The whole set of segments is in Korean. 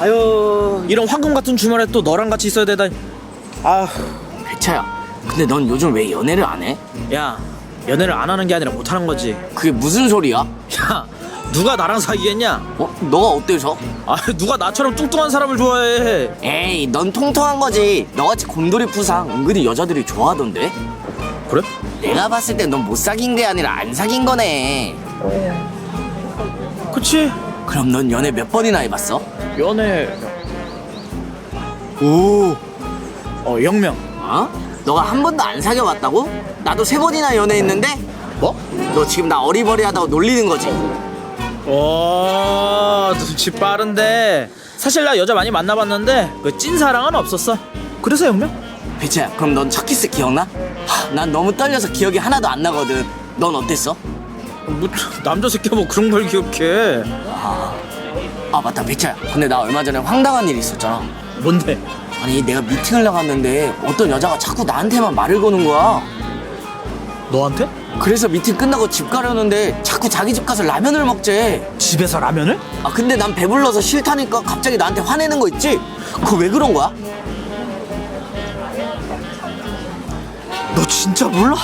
아유 이런 황금 같은 주말에 또 너랑 같이 있어야 되다니 아야 배차야 근데 넌 요즘 왜 연애를 안 해? 연애를 안 하는 게 아니라 못 하는 거지 그게 무슨 소리야? 야 누가 나랑 사귀겠냐 어? 너가 어때서? 아 누가 나처럼 뚱뚱한 사람을 좋아해 에이 넌 통통한 거지 너같이 곰돌이 푸상 은근히 여자들이 좋아하던데 그래? 내가 봤을 땐 넌 못 사귄 게 아니라 안 사귄 거네 그치 그럼 넌 연애 몇 번이나 해봤어? 연애 오 어 영명 어? 너가 한 번도 안 사귀어봤다고? 나도 세 번이나 연애했는데? 뭐? 너 지금 나 어리버리하다고 놀리는 거지? 와 눈치 빠른데 사실 나 여자 많이 만나봤는데 그 찐 사랑은 없었어 그래서 영명? 배차야 그럼 넌 첫 키스 기억나? 하, 난 너무 떨려서 기억이 하나도 안 나거든 넌 어땠어? 뭐 남자 새끼가 뭐 그런 걸 기억해 아 맞다 배차야 근데 나 얼마 전에 황당한 일이 있었잖아 뭔데? 아니 내가 미팅을 나갔는데 어떤 여자가 자꾸 나한테만 말을 거는 거야 너한테? 그래서 미팅 끝나고 집 가려는데 자꾸 자기 집 가서 라면을 먹재 집에서 라면을? 아 근데 난 배불러서 싫다니까 갑자기 나한테 화내는 거 있지? 그거 왜 그런 거야? 너 진짜 몰라?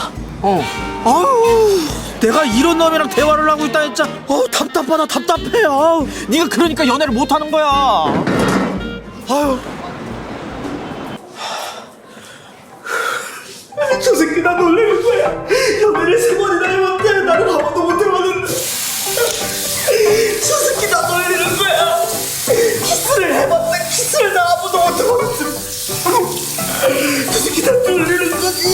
어 아유 내가 이런 놈이랑 대화를 하고 있다 했자 어우 답답하다 답답해. 요 네가 그러니까 연애를 못하는 거야. 아유. 저 새끼 나 놀래는 거야. 연애를 세 번이나 해봤대 나는 한 번도 못해봤는데. 저 새끼 나 놀리는 거야. 키스를 해봤대 키스를 나 한 번도 못해봤는데. 저 새끼 나 놀리는 거지.